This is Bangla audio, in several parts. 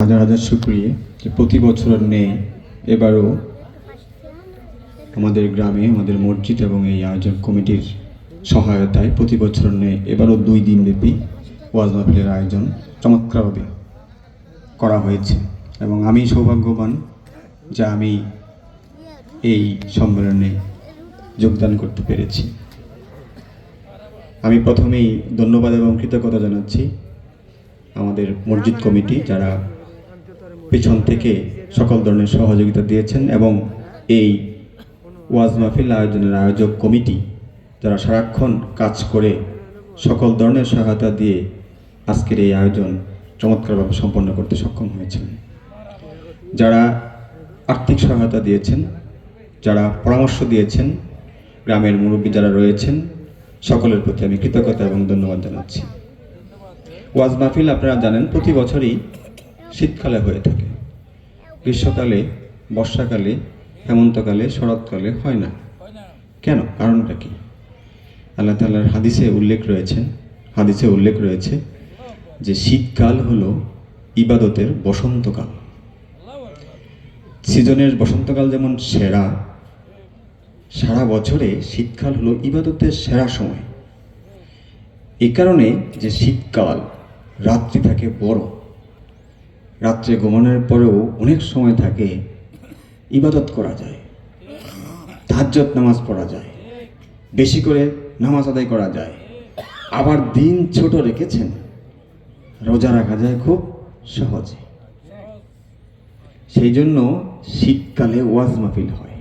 হাজার হাজার শুক্রিয়ে যে প্রতি বছর নেই এবারও আমাদের গ্রামে, আমাদের মসজিদ এবং এই আয়োজন কমিটির সহায়তায় প্রতি বছর নেই এবারও দুই দিনব্যাপী ওয়াজ মাহফিলের আয়োজন চমৎকারভাবে করা হয়েছে এবং আমি সৌভাগ্যবান যে আমি এই সম্মেলনে যোগদান করতে পেরেছি। আমি প্রথমেই ধন্যবাদ এবং কৃতজ্ঞতা জানাচ্ছি আমাদের মসজিদ কমিটি যারা পেছন থেকে সকল ধরনের সহযোগিতা দিয়েছেন এবং এই ওয়াজ মাহফিল আয়োজনের আয়োজক কমিটি যারা সারাক্ষণ কাজ করে সকল ধরনের সহায়তা দিয়ে আজকের এই আয়োজন চমৎকারভাবে সম্পন্ন করতে সক্ষম হয়েছেন। যারা আর্থিক সহায়তা দিয়েছেন, যারা পরামর্শ দিয়েছেন, গ্রামের মুরব্বী যারা রয়েছেন, সকলের প্রতি আমি কৃতজ্ঞতা এবং ধন্যবাদ জানাচ্ছি। ওয়াজ মাহফিল আপনারা জানেন, প্রতি বছরই শীতকালে হয়ে থাকে। গ্রীষ্মকালে, বর্ষাকালে, হেমন্তকালে, শরৎকালে হয় না। কেন? কারণটা কি? আল্লাহ তালার হাদিসে উল্লেখ রয়েছে, হাদিসে উল্লেখ রয়েছে যে শীতকাল হলো ইবাদতের বসন্তকাল। সিজনের বসন্তকাল যেমন সেরা, সারা বছরে শীতকাল হলো ইবাদতের সেরা সময়। এই কারণে যে শীতকাল রাত্রি থাকে বড় রাত্রে ঘুমানোর পরেও অনেক সময় থাকে, ইবাদত করা যায় তাহাজ্জত নামাজ পড়া যায়, বেশি করে নামাজ আদায় করা যায়। আবার দিন ছোট রেখেছেন, রোজা রাখা যায় খুব সহজে। সেই জন্য শীতকালে ওয়াজ মাহফিল হয়।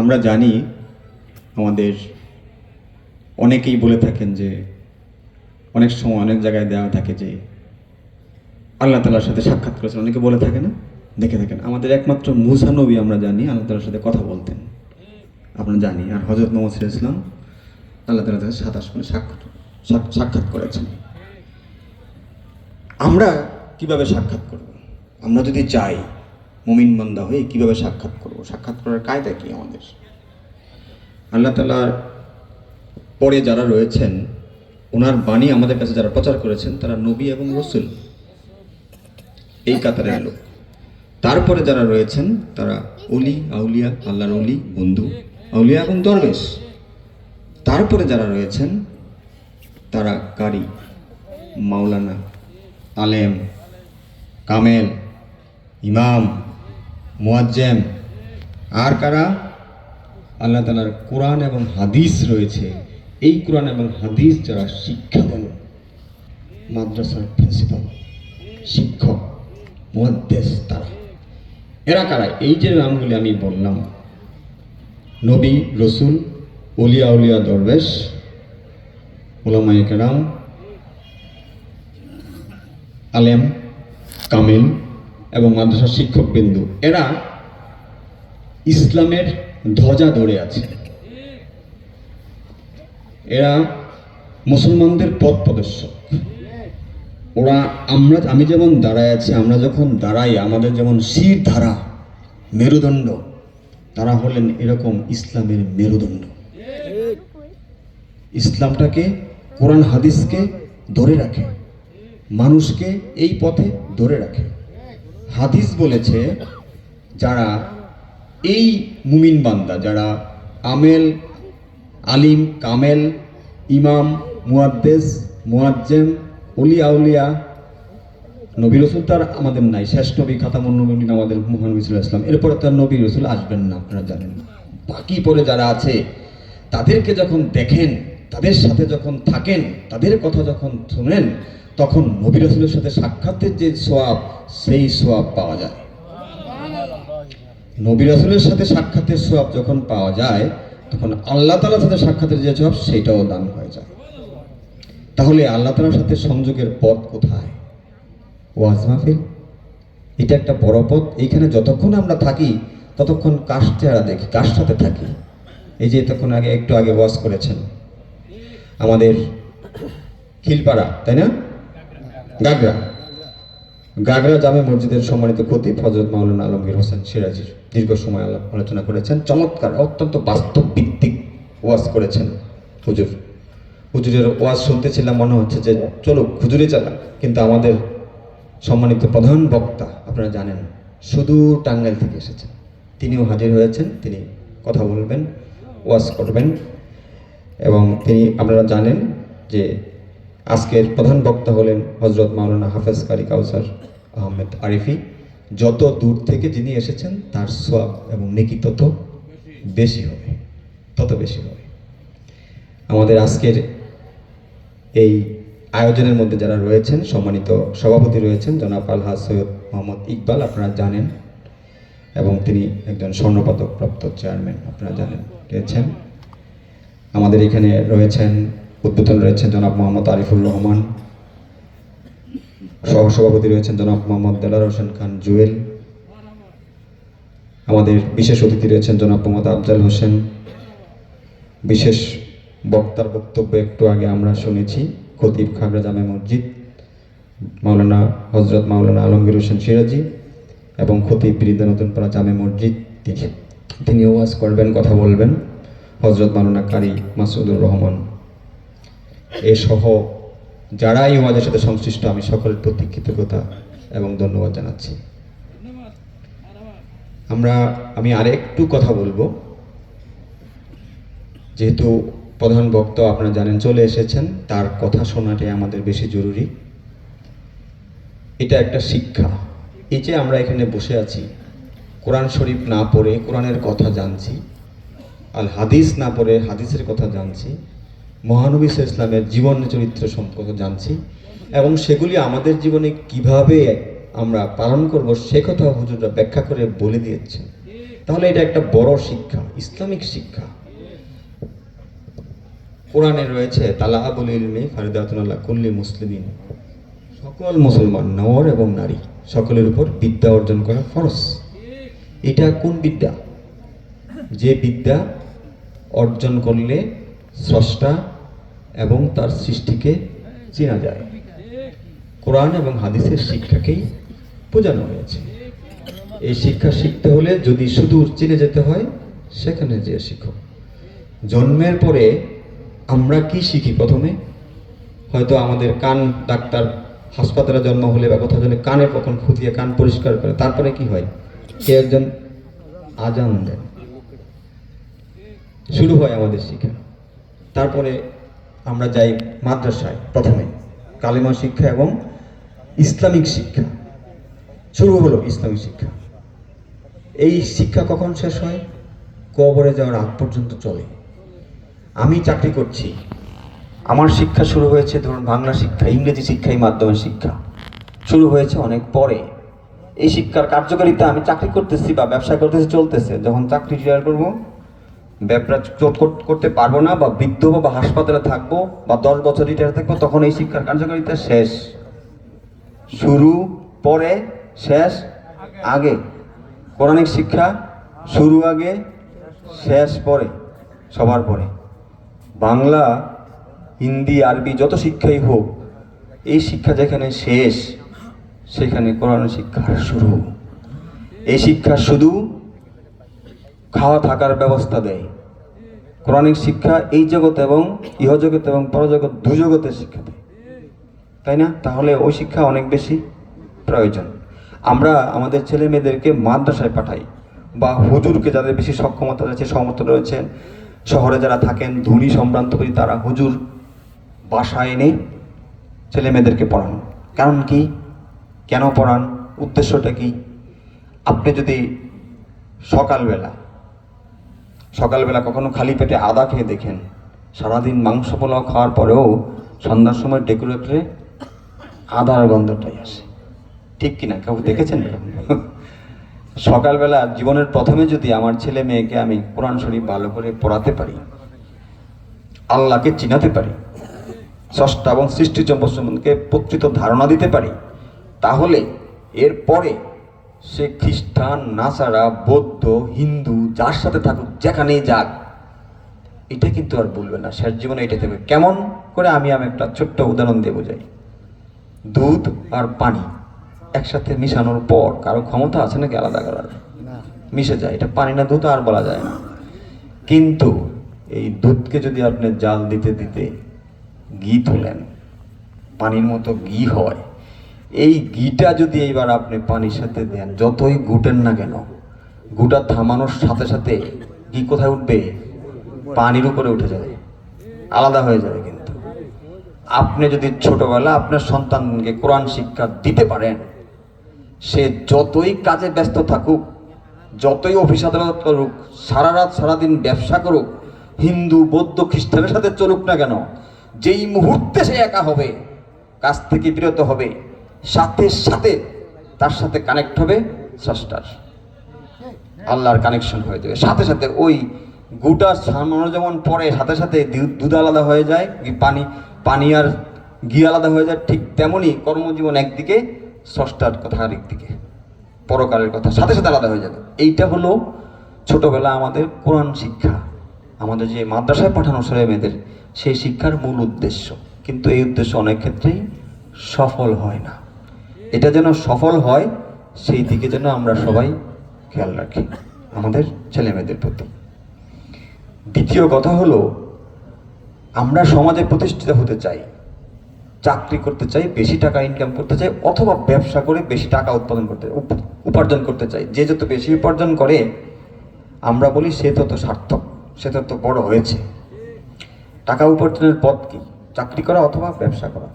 আমরা জানি, আমাদের অনেকেই বলে থাকেন যে, অনেক সময় অনেক জায়গায় দেওয়া থাকে যে আল্লাহ তালার সাথে সাক্ষাৎ করেছেন। অনেকে বলে থাকে না দেখে থাকেন, আমাদের একমাত্র মুসা নবী আমরা জানি, আল্লাহ তালার সাথে কথা বলতেন। আমরা জানি, আর হজরত মোহাম্মদ ইসলাম আল্লাহ তালার সাথে সাতাশ করে সাক্ষাৎ, সাক- সাক্ষাৎ করেছেন। আমরা কীভাবে সাক্ষাৎ করব? আমরা যদি চাই, মুমিন বান্দা হয়ে কীভাবে সাক্ষাৎ করব? সাক্ষাৎ করার কায়দা কি আমাদের? আল্লাহ তালার পরে যারা রয়েছেন ওনার বাণী আমাদের কাছে যারা প্রচার করেছেন, তারা নবী এবং রসুল। এই কাতারে লোক তারপরে যারা রয়েছেন, তারা অলি, আউলিয়া, আল্লাহর অলি, বন্ধু, আউলিয়া এবং দরবেশ। তারপরে যারা রয়েছেন, তারা কারি, মাওলানা, আলেম, কামেল, ইমাম, মোয়াজ্জেম। আর কারা? আল্লাহ তালার কোরআন এবং হাদিস রয়েছে। এই কোরআন এবং হাদিস যারা শিক্ষা দেন, মাদ্রাসার প্রিন্সিপাল, শিক্ষক মুহাদ্দেস তারা এরা কারা? এই যে নামগুলি আমি বললাম। নবী, রসুল, উলিয়া উলিয়া দরবেশ ওলামায়ে কেরাম, আলেম, কামিল এবং মাদ্রাসার শিক্ষক বিন্দু এরা ইসলামের ধ্বজা ধরে আছে। এরা মুসলমানদের পথ প্রদর্শক। ওরা আমরা আমি যেমন দাঁড়ায় আছি, আমরা যখন দাঁড়াই, আমাদের যেমন শির ধারা, মেরুদণ্ড, তারা হলেন এরকম ইসলামের মেরুদণ্ড। ইসলামটাকে, কোরআন হাদিসকে ধরে রাখে, মানুষকে এই পথে ধরে রাখে। হাদিস বলেছে, যারা এই মুমিন বান্দা, যারা আমেল, আলিম, কামেল, ইমাম মুয়াদ্দেস মুয়াজ্জেম অলি আউলিয়া নবী রসুল তার আমাদের নাই শেষ নবী খাতামুন নবীন আমাদের মোহানবী ইসলাম এরপরে তার নবী রসুল আসবেন না, আপনারা জানেন। না বাকি পরে যারা আছে, তাদেরকে যখন দেখেন, তাদের সাথে যখন থাকেন, তাদের কথা যখন শুনেন, তখন নবী রসুলের সাথে সাক্ষাতের যে সোয়াব, সেই সোয়াব পাওয়া যায়। নবী রসুলের সাথে সাক্ষাতের সোয়াব যখন পাওয়া যায়, তখন আল্লাহ তালার সাথে সাক্ষাতের যে সোয়াব, সেটাও দান হয়ে যায়। তাহলে আল্লাহ তালার সাথে সংযোগের পথ কোথায়? ওয়াজ মাহফিল? এটা একটা বড় পথ। এইখানে যতক্ষণ আমরা থাকি, ততক্ষণ কাশ চেহারা দেখি কার সাথে থাকি। এই যে তখন আগে, একটু আগে ওয়াজ করেছেন আমাদের খিলপাড়া, তাই না? গাগরা। গাগরা জামে মসজিদের সম্মানিত খতিব হজরত মাওলানা আলমগীর হোসেন সিরাজির দীর্ঘ সময় আলোচনা করেছেন। চমৎকার, অত্যন্ত বাস্তব ভিত্তিক ওয়াজ করেছেন হুজুর। হুজুরের ওয়াজ শুনতেছিলাম, মনে হচ্ছে যে চলো হুজুরে চালা কিন্তু আমাদের সম্মানিত প্রধান বক্তা আপনারা জানেন, শুধু টাঙ্গাইল থেকে এসেছেন। তিনিও হাজির হয়েছেন, তিনি কথা বলবেন, ওয়াজ করবেন, এবং তিনি আপনারা জানেন যে আজকের প্রধান বক্তা হলেন হজরত মাওলানা হাফেজ কারি কাউসার আহমেদ আরিফি। যত দূর থেকে যিনি এসেছেন, তার সব এবং নেকি তত বেশি হবে, তত বেশি হবে। আমাদের আজকের এই আয়োজনের মধ্যে যারা রয়েছেন, সম্মানিত সভাপতি রয়েছেন, জনাব আলহাজ সৈয়দ মোহাম্মদ ইকবাল, আপনারা জানেন, এবং তিনি একজন স্বর্ণপদক প্রাপ্ত চেয়ারম্যান, আপনারা জানেন, রয়েছেন। আমাদের এখানে রয়েছেন, উদ্বোধন রয়েছেন জনাব মোহাম্মদ আরিফুর রহমান। সহসভাপতি রয়েছেন জনাব মোহাম্মদ দেলার হোসেন খান জুয়েল। আমাদের বিশেষ অতিথি রয়েছেন জনাব মোহাম্মদ আফজাল হোসেন। বিশেষ বক্তার বক্তব্য একটু আগে আমরা শুনেছি, খতিব খাগড়া জামে মসজিদ, মাওলানা হজরত মাওলানা আলমগীর হোসেন সিরাজি এবং খতিব বিরিদা নতুনপাড়া জামে মসজিদ তিনি তিনি ওয়াজ করবেন, কথা বলবেন হজরত মাওলানা কারি মাসুদুর রহমান। এ সহ যারা এই ওয়াজের সাথে সংশ্লিষ্ট, আমি সকলের প্রতি কৃতজ্ঞতা এবং ধন্যবাদ জানাচ্ছি। আমরা, আমি আরেকটু কথা বলব। যেহেতু প্রধান বক্তা আপনারা জানেন, চলে এসেছেন। তার কথা শোনাটাই আমাদের বেশি জরুরি। এটা একটা শিক্ষা। এই যে আমরা এখানে বসে আছি, কোরআন শরীফ না পড়ে কোরআনের কথা জানছি আল হাদিস না পড়ে হাদিসের কথা জানছি, মহানবী ইসলামের জীবন চরিত্র সম্পর্কে জানছি, এবং সেগুলি আমাদের জীবনে কীভাবে আমরা পালন করব সে কথা হুজুররা ব্যাখ্যা করে বলে দিয়েছেন। তাহলে এটা একটা বড় শিক্ষা, ইসলামিক শিক্ষা। কোরআনে রয়েছে তালা আবুল ইলমি ফারিদাতুল্লাহ কুল্লি মুসলিমিন। সকল মুসলমান, নর এবং নারী, সকলের উপর বিদ্যা অর্জন করা ফরজ। এটা কোন বিদ্যা? যে বিদ্যা অর্জন করলে স্রষ্টা এবং তার সৃষ্টিকে চেনা যায়। কোরআন এবং হাদিসের শিক্ষাকেই বোঝানো হয়েছে। এই শিক্ষা শিখতে হলে যদি সুদূর চিনে যেতে হয়, সেখানে যে শিখো। জন্মের পরে আমরা কি শিখি প্রথমে? হয়তো আমাদের কান ডাক্তার হাসপাতালে জন্ম হলে বা কোথাও জন্য কানে কখন খুঁতিয়ে কান পরিষ্কার করে, তারপরে কি হয়? কে একজন আজান দেন। শুরু হয় আমাদের শিক্ষা। তারপরে আমরা যাই মাদ্রাসায় প্রথমে। কালিমা শিক্ষা এবং ইসলামিক শিক্ষা। শুরু হলো ইসলামিক শিক্ষা। এই শিক্ষা কখন শেষ হয়? কবরে যাওয়ার আগ পর্যন্ত চলে। আমি চাকরি করছি। আমার শিক্ষা শুরু হয়েছে, ধরুন বাংলা শিক্ষা, ইংরেজি শিক্ষা, এই মাধ্যমে শিক্ষা। শুরু হয়েছে অনেক পরে। এই শিক্ষার কার্যকারিতা আমি চাকরি করতেছি বা ব্যবসা করতেছি, চলতেছে। যখন চাকরি রিটায়ার করব ব্যবসা চোট করতে পারব না বা বৃদ্ধ বা হাসপাতালে থাকব বা দশ বছর রিটায়ার থাকব, তখন এই শিক্ষার কার্যকারিতা শেষ। শুরু, পরে, শেষ, আগে। পৌরাণিক শিক্ষা, শুরু, আগে, শেষ, পরে, সবার পরে। বাংলা, হিন্দি, আরবি যত শিক্ষাই হোক, এই শিক্ষা যেখানে শেষ, সেখানে কোরআন শিক্ষার শুরু। এই শিক্ষা শুধু খাওয়া থাকার ব্যবস্থা দেয়। কোরআনিক শিক্ষা এই জগৎ এবং ইহজগৎ এবং পরজগৎ দু জগতের শিক্ষা দেয়। তাই না? তাহলে ওই শিক্ষা অনেক বেশি প্রয়োজন। আমরা আমাদের ছেলে মেয়েদেরকে মাদ্রাসায় পাঠাই বা হুজুরকে যাদের বেশি সক্ষমতা রয়েছে, সমর্থন রয়েছে শহরে যারা থাকেন, ধনী সম্ভ্রান্ত করি তারা হুজুর বাসায় এনে ছেলে মেয়েদেরকে পড়ান। কারণ কি? কেন পড়ান? উদ্দেশ্যটা কি? আপনি যদি সকালবেলা সকালবেলা কখনো খালি পেটে আদা খেয়ে দেখেন, সারাদিন মাংস পোলাও খাওয়ার পরেও সন্ধ্যার সময় ডেকোরেটরে আদার গন্ধটাই আসে। ঠিক কিনা? কেউ দেখেছেন? সকালবেলা জীবনের প্রথমে যদি আমার ছেলে মেয়েকে আমি কোরআন শরীফ ভালো করে পড়াতে পারি, আল্লাহকে চিনাতে পারি স্রষ্টা এবং সৃষ্টি সম্পর্কে প্রকৃত ধারণা দিতে পারি, তাহলে এরপরে সে খ্রিস্টান, নাসারা, বৌদ্ধ, হিন্দু, যার সাথে থাকুক, যেখানেই যাক, এটা কিন্তু আর বলবে না। শেষ জীবনে এটা থাকবে। কেমন করে আমি আমি একটা ছোট্ট উদাহরণ দিয়ে বোঝাই। দুধ আর পানি। একসাথে মিশানোর পর কারও ক্ষমতা আছে নাকি আলাদা করার? মিশে যায় এটা পানি না দুধ আর বলা যায় না। কিন্তু এই দুধকে যদি আপনি জাল দিতে দিতে ঘি তোলেন পানির মতো ঘি হয় এই ঘিটা যদি এইবার আপনি পানির সাথে দেন যতই গুটেন না কেন গুটা থামানোর সাথে সাথে ঘি কোথায় উঠবে? পানির উপরে উঠে যাবে। আলাদা হয়ে যাবে কিন্তু। আপনি যদি ছোটবেলা আপনার সন্তানকে কোরআন শিক্ষা দিতে পারেন সে যতই কাজে ব্যস্ত থাকুক, যতই অফিস আদালত করুক, সারা রাত সারাদিন ব্যবসা করুক, হিন্দু, বৌদ্ধ, খ্রিস্টানের সাথে চলুক না কেন, যেই মুহূর্তে সে একা হবে, কাজ থেকে বিরত হবে, সাথে সাথে তার সাথে কানেক্ট হবে স্রষ্টার আল্লাহর কানেকশন হয়ে যাবে। সাথে সাথে ওই গুটা সামানো যেমন পরে সাথে সাথে দুধ আলাদা হয়ে যায় পানি পানি আর ঘি আলাদা হয়ে যায়, ঠিক তেমনই কর্মজীবন একদিকে স্রষ্টার কথা আরেক দিকে পরকালের কথা, সাথে সাথে আলাদা হয়ে যাবে। এইটা হলো ছোটবেলা আমাদের কোরআন শিক্ষা, আমাদের যে মাদ্রাসায় পাঠানো মেয়েদের, সেই শিক্ষার মূল উদ্দেশ্য। কিন্তু এই উদ্দেশ্য অনেক ক্ষেত্রেই সফল হয় না। এটা যেন সফল হয়, সেই দিকে যেন আমরা সবাই খেয়াল রাখি, আমাদের ছেলে মেয়েদের প্রতি। দ্বিতীয় কথা হলো, আমরা সমাজে প্রতিষ্ঠিত হতে চাই। চাকরি করতে চাই, বেশি টাকা ইনকাম করতে চাই, অথবা ব্যবসা করে বেশি টাকা উৎপাদন করতে, উপ- উপার্জন করতে চাই। যে যত বেশি উপার্জন করে, আমরা বলি সে তত সার্থক, সে তত বড় হয়েছে। টাকা উপার্জনের পথ কি? চাকরি করা অথবা ব্যবসা করা?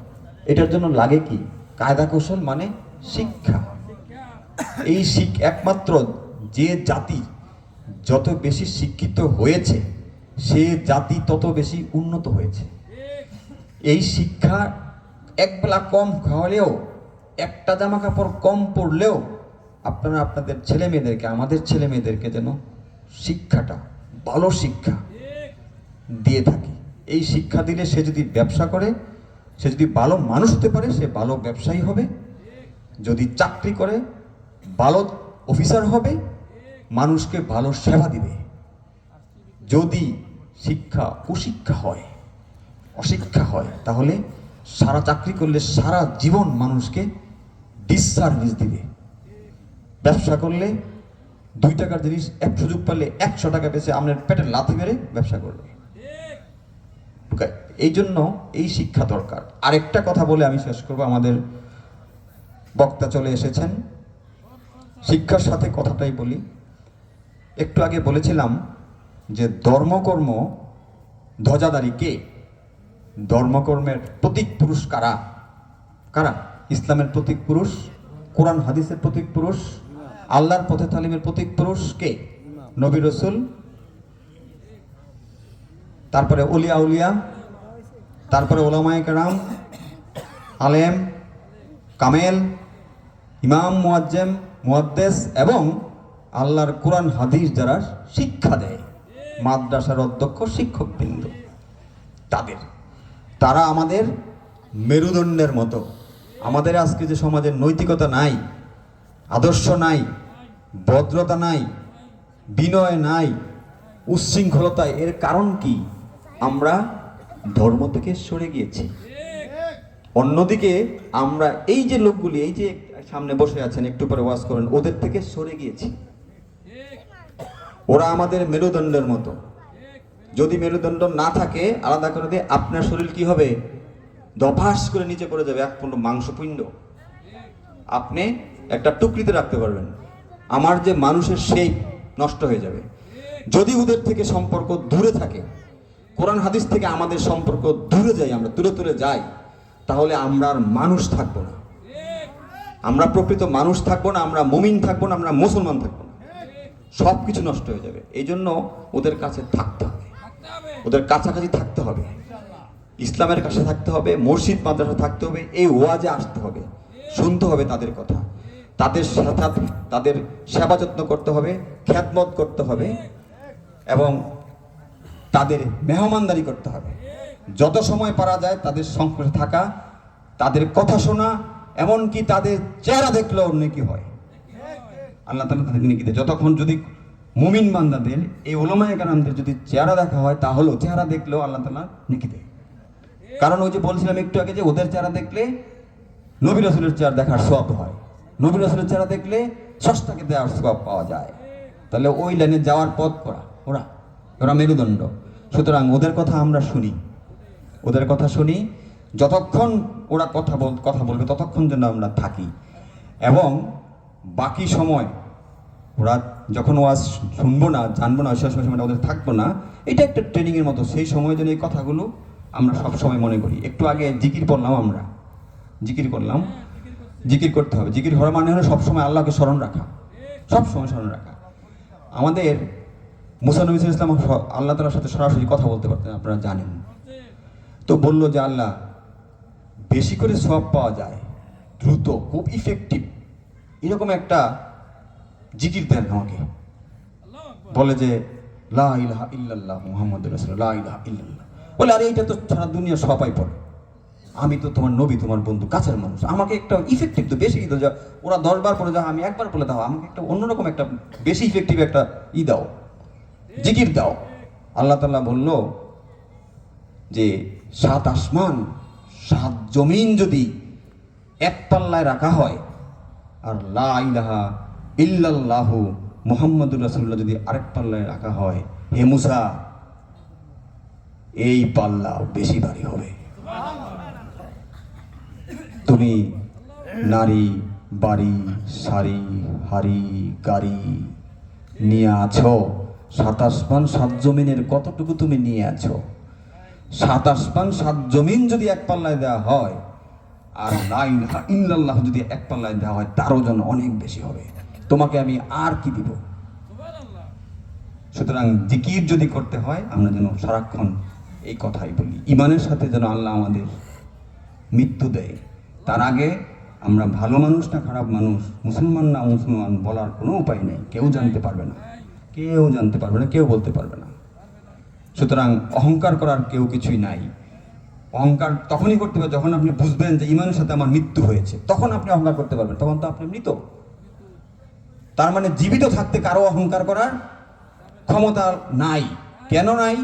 এটার জন্য লাগে কি? কায়দা কৌশল মানে শিক্ষা। এই শিখ একমাত্র যে জাতি যত বেশি শিক্ষিত হয়েছে, সে জাতি তত বেশি উন্নত হয়েছে। এই শিক্ষা একবেলা কম খাওয়ালেও, একটা জামা কাপড় কম পরলেও আপনারা আপনাদের ছেলে মেয়েদেরকে, আমাদের ছেলে মেয়েদেরকে যেন শিক্ষাটা, ভালো শিক্ষা দিয়ে থাকি। এই শিক্ষা দিলে সে যদি ব্যবসা করে, সে যদি ভালো মানুষ হতে পারে, সে ভালো ব্যবসায়ী হবে। যদি চাকরি করে, ভালো অফিসার হবে, মানুষকে ভালো সেবা দিবে। যদি শিক্ষা কুশিক্ষা হয়, অশিক্ষা হয়, তাহলে সারা চাকরি করলে সারা জীবন মানুষকে ডিসসার্ভিস দিবে। ব্যবসা করলে দুই টাকার জিনিস, এক সুযোগ পারলে একশো টাকা বেশি আপনার পেটে লাথি মেরে ব্যবসা করবে। এই জন্য এই শিক্ষা দরকার। আরেকটা কথা বলে আমি শেষ করব। আমাদের বক্তা চলে এসেছেন। শিক্ষার সাথে কথাটাই বলি। একটু আগে বলেছিলাম যে ধর্মকর্ম ধ্বজাদারি কে? ধর্মকর্মের প্রতীক পুরুষ কারা? কারা? ইসলামের প্রতীক পুরুষ? কোরআন, হাদিসের প্রতীক পুরুষ? আল্লাহর পথে তালিমের প্রতীক পুরুষ কে? নবী রসুল। তারপরে উলিয়া উলিয়া। তারপরে ওলামায় কারাম। আলেম, কামেল, ইমাম, মুয়াজ্জেম, মুয়াদ্দেস এবং আল্লাহর কোরআন, হাদিস যারা শিক্ষা দেয়। মাদ্রাসার অধ্যক্ষ, শিক্ষকবৃন্দ। তাদের। তারা আমাদের মেরুদণ্ডের মতো। আমাদের আজকে যে সমাজের নৈতিকতা নাই, আদর্শ নাই, ভদ্রতা নাই, বিনয় নাই, উচ্ছৃঙ্খলতা, এর কারণ কি? আমরা ধর্ম থেকে সরে গিয়েছি। অন্যদিকে আমরা এই যে লোকগুলি, এই যে সামনে বসে আছেন, একটু পরে ওয়াজ করেন, ওদের থেকে সরে গিয়েছি। ওরা আমাদের মেরুদণ্ডের মতো। যদি মেরুদণ্ড না থাকে, আলাদা করে দিয়ে আপনার শরীর কি হবে? দফাস করে নিচে পড়ে যাবে, এক পূর্ণ মাংসপিণ্ড। আপনি একটা টুকরিতে রাখতে পারবেন। আমার যে মানুষের সেই নষ্ট হয়ে যাবে। যদি ওদের থেকে সম্পর্ক দূরে থাকে, কোরআন হাদিস থেকে আমাদের সম্পর্ক দূরে যাই আমরা দূরে দূরে যাই, তাহলে আমরা আর মানুষ থাকব না। আমরা প্রকৃত মানুষ থাকব না, আমরা মুমিন থাকব না, আমরা মুসলমান থাকব না। সব কিছু নষ্ট হয়ে যাবে। এই জন্য ওদের কাছে থাকতে ওদের কাছাকাছি থাকতে হবে। ইসলামের কাছে থাকতে হবে, মসজিদ মাদ্রাসা থাকতে হবে, এই ওয়াজে আসতে হবে, শুনতে হবে তাদের কথা। তাদের সাথে তাদের সেবা যত্ন করতে হবে খ্যাতমত করতে হবে এবং তাদের মেহমানদারি করতে হবে। যত সময় পারা যায় তাদের সংস্পর্শে থাকা, তাদের কথা শোনা, এমনকি তাদের চেহারা দেখলেও নেকি হয়। আল্লাহ তালা তাদের নেকি যতক্ষণ যদি মুমিন বান্দাদের, এই ওলমায় কারামদের যদি চেহারা দেখা হয়, তাহলেও চেহারা দেখলেও আল্লাহ তালা নেকি দেয়। কারণ ওই যে বলছিলাম একটু আগে যে ওদের চেহারা দেখলে নবী রসুলের চেহারা দেখার সব হয়। নবী রসুলের চেহারা দেখলে সস্তাকে দেওয়ার সব পাওয়া যায়। তাহলে ওই লাইনে যাওয়ার পথ করা, ওরা ওরা মেরুদণ্ড। সুতরাং ওদের কথা আমরা শুনি। ওদের কথা শুনি, যতক্ষণ ওরা কথা বল, কথা বলবে, ততক্ষণ যেন আমরা থাকি। এবং বাকি সময় ওরা যখন ওয়াজ শুনব না জানব না সেই সময় ওদের থাকব না এটা একটা ট্রেনিংয়ের মতো। সেই সময় যেন এই কথাগুলো আমরা সব সময় মনে করি। একটু আগে জিকির করলাম আমরা। জিকির করলাম। জিকির করতে হবে। জিকির করা মানে হলো সবসময় আল্লাহকে স্মরণ রাখা। সব সময় স্মরণ রাখা। আমাদের মুসা নবী সাল্লাল্লাহু আলাইহি ওয়াসাল্লাম আল্লাহ তালার সাথে সরাসরি কথা বলতে পারতেন আপনারা জানেন। তো বলল যে আল্লাহ বেশি করে সব পাওয়া যায়। দ্রুত খুব ইফেক্টিভ এরকম একটা জিকির দেন আমাকে। বলে যে, লা ইলাহা ইল্লাল্লাহ মুহাম্মদ রাসূল লা ইলাহা ইল্লাল্লাহ। বলে, আরে, এটা তো সারা দুনিয়া সবাই পড়ে। আমি তো তোমার নবী, তোমার বন্ধু, কাছের মানুষ। আমাকে একটা ইফেক্টিভ তো বেশি দাও। যা ওরা দশ বার পড়ে যাও, আমি একবার বলে দাও। আমাকে একটা অন্যরকম একটা বেশি ইফেক্টিভ একটা ই দাও, জিকির দাও। আল্লাহ তাআলা বলল যে, সাত আসমান, সাত জমিন যদি এক রাখা হয়, আর লা ইলাহা ইল্লাল্লাহু মোহাম্মদুর রাসূলুল্লাহ যদি আরেক পাল্লায় রাখা হয়, হে মুসা, এই পাল্লা বেশি ভারী হবে। তুমি নারী, বাড়ি, শাড়ি, হাড়ি, গাড়ি নিয়ে আছো সাত আসমান সাত জমিনের কতটুকু তুমি নিয়ে আছো? সাত আসমান সাত জমিন যদি এক পাল্লায় দেওয়া হয়, আর লাইন ইল্লাল্লাহ যদি এক পাল্লায় দেওয়া হয়, তারও জন্য অনেক বেশি হবে। তোমাকে আমি আর কি দিব? সুতরাং জিকির যদি করতে হয়, আমরা যেন সারাক্ষণ এই কথাই বলি। ইমানের সাথে যেন আল্লাহ আমাদের মৃত্যু দেয়। তার আগে আমরা ভালো মানুষ না খারাপ মানুষ, মুসলমান না মুসলমান বলার কোনো উপায় নেই। কেউ জানতে পারবে না। কেউ জানতে পারবে না, কেউ বলতে পারবে না। সুতরাং অহংকার করার কেউ কিছুই নাই। অহংকার তখনই করতে হবে যখন আপনি বুঝবেন যে ইমানের সাথে আমার মৃত্যু হয়েছে। তখন আপনি অহংকার করতে পারবেন। তখন তো আপনি মৃত। তার মানে জীবিত থাকতে কারও অহংকার করার ক্ষমতা নাই। কেন নাই?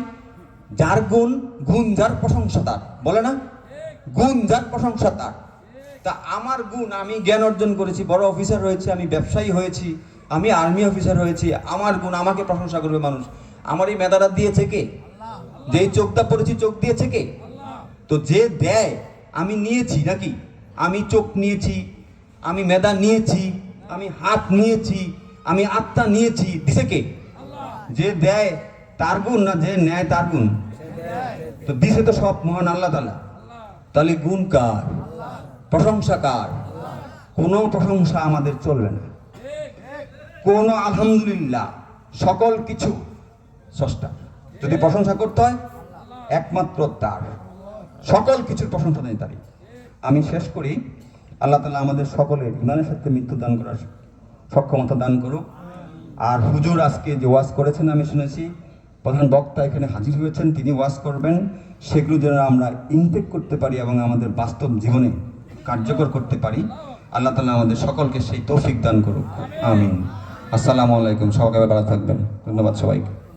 যার গুণ গুণ যার প্রশংসা তার। বলে না? গুণ যার প্রশংসা তার। তা আমার গুণ আমি জ্ঞান অর্জন করেছি, বড় অফিসার হয়েছে, আমি ব্যবসায়ী হয়েছি, আমি আর্মি অফিসার হয়েছি, আমার গুণ আমাকে প্রশংসা করবে মানুষ। আমার এই মেধাটা দিয়েছে কে? যেই চোখটা পড়েছি, চোখ দিয়েছে কে? তো যে দেয়, আমি নিয়েছি নাকি? আমি চোখ নিয়েছি, আমি মেধা নিয়েছি আমি হাত নিয়েছি, আমি আত্মা নিয়েছি, দিছে কে? যে দেয় তার গুণ না যে নেয় তার গুণ? তো দিছে তো সব মহান আল্লাহ তালা। তাহলে গুণ কার? প্রশংসা কার? কোনো প্রশংসা আমাদের চলবে না। কোনো আলহামদুলিল্লাহ, সকল কিছু স্রষ্টা। যদি প্রশংসা করতে হয়, একমাত্র তার। সকল কিছুর প্রশংসা নেই তারই। আমি শেষ করি। আল্লাহ তালা আমাদের সকলের ইমানের সাথে মৃত্যু দান করার সক্ষমতা দান করুক। আর হুজুর আজকে যে ওয়াজ করেছেন আমি শুনেছি, প্রধান বক্তা এখানে হাজির হয়েছেন, তিনি ওয়াজ করবেন। সেগুলো যেন আমরা ইনটেক করতে পারি এবং আমাদের বাস্তব জীবনে কার্যকর করতে পারি। আল্লাহ তালা আমাদের সকলকে সেই তৌফিক দান করুক। আমিন। আসসালামু আলাইকুম। সবাই ভালো থাকবেন। ধন্যবাদ সবাইকে।